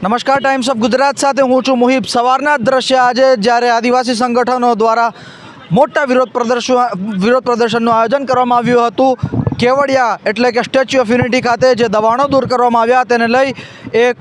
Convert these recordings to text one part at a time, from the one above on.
નમસ્કાર times of Gujarat સાથે હું છું મુહિબ સવારના દ્રશ્ય આજે જ્યારે આદિવાસી સંગઠનો દ્વારા મોટા વિરોધ પ્રદર્શન વિરોધ પ્રદર્શનનું આયોજન કરવામાં આવ્યું હતું, કેવડિયા એટલે કે સ્ટેચ્યુ ઓફ યુનિટી ખાતે જે દબાણો દૂર કરવામાં આવ્યા, તેને લઈ એક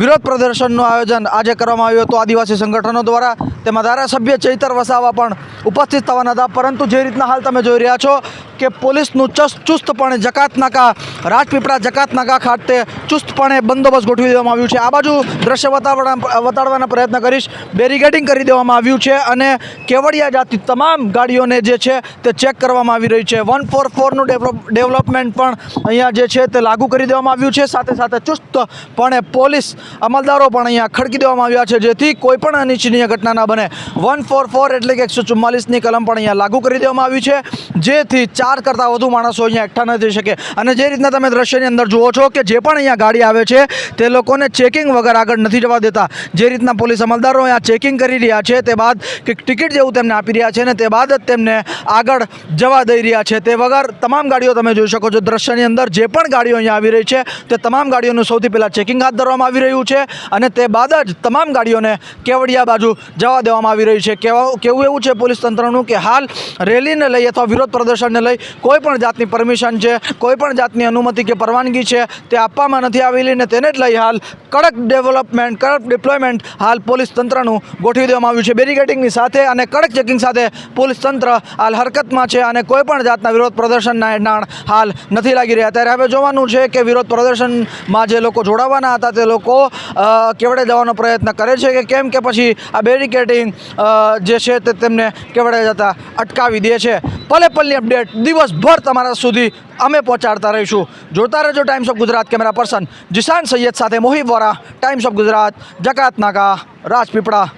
વિરોધ પ્રદર્શનનું આયોજન આજે કરવામાં આવ્યું હતું આદિવાસી સંગઠનો દ્વારા. તેમાં ધારાસભ્ય ચૈતર વસાવા પણ ઉપસ્થિત થવાના હતા. પરંતુ જે રીતના હાલ તમે જોઈ રહ્યા છો કે પોલીસનું ચસ્ત ચુસ્તપણે જકાતનાકા, રાજપીપળા જકાતનાકા ખાતે ચુસ્તપણે બંદોબસ્ત ગોઠવી દેવામાં આવ્યું છે. આ બાજુ દ્રશ્ય બતાવવાના વતાડવાનો પ્રયત્ન કરીશ. બેરિગેડિંગ કરી દેવામાં આવ્યું છે અને કેવડિયા જાતિ તમામ ગાડીઓને જે છે તે ચેક કરવામાં આવી રહી છે. વન ફોર ફોરનું ડેવલપમેન્ટ પણ અહીંયા જે છે તે લાગુ કરી દેવામાં આવ્યું છે. સાથે સાથે ચુસ્તપણે પોલીસ અમલદારો પણ અહીંયા ખડકી દેવામાં આવ્યા છે, જેથી કોઈપણ અનિચ્છનીય ઘટના ના બને. વન ફોર ફોર એટલે કે એકસો ચુમ્માલીસની કલમ પણ અહીંયા લાગુ કરી દેવામાં આવી છે. જેથી ચાર કરતાં વધુ માણસો અહીંયા એકઠા ન થઈ શકે. અને જે રીતના તમે દ્રશ્યની અંદર જુઓ છો કે જે પણ અહીંયા ગાડી આવે છે, તે લોકોને ચેકિંગ વગર આગળ નથી જવા દેતા. જે રીતના પોલીસ અમલદારો અહીંયા ચેકિંગ કરી રહ્યા છે, તે બાદ કે ટિકિટ જેવું તેમને આપી રહ્યા છે ને તે બાદ જ તેમને આગળ જવા દઈ રહ્યા છે. તે વગર તમામ ગાડીઓ તમે જોઈ શકો છો દ્રશ્યની અંદર, જે પણ ગાડીઓ અહીંયા આવી રહી છે, તે તમામ ગાડીઓનું સૌથી પહેલાં ચેકિંગ હાથ ધરવામાં આવી રહ્યું છે અને તે બાદ જ તમામ ગાડીઓને કેવડિયા બાજુ જવા દેવામાં આવી રહી છે. કેવા, કેવું એવું છે પોલીસ તંત્રનું કે હાલ રેલીને લઈ અથવા વિરોધ પ્રદર્શનને લઈ કોઈ પણ જાતની પરમિશન છે, કોઈ પણ જાતની અનુમતિ કે પરવાનગી છે, તે આપવામાં આવેલી ને તેને જ લઈ હાલ કડક ડેવલપમેન્ટ કડક ડિપ્લોયમેન્ટ હાલ પોલીસ તંત્રનું ગોઠવી દેવામાં આવ્યું છે. બેરિકેડિંગની સાથે અને કડક ચેકિંગ સાથે પોલીસ તંત્ર હાલ હરકતમાં છે અને કોઈપણ જાતના વિરોધ પ્રદર્શનના એંડાણ હાલ નથી લાગી રહ્યા. ત્યારે હવે જોવાનું છે કે વિરોધ પ્રદર્શનમાં જે લોકો જોડાવાના હતા તે લોકો કેવડે જવાનો પ્રયત્ન કરે છે કે કેમ કે પછી આ બેરિકેડિંગ જે છે તે તેમને કેવડે જતા અટકાવી દે છે. પલે પલની અપડેટ, દિવસભર તમારા સુધી અમે પહોંચાડતા રહીશું. જોતા રહેજો Times of Gujarat camera person Zeeshan Syed સાથે મોહિબ વોરા ટાઈમ્સ ઓફ ગુજરાત જકાત નાકા રાજપીપળા.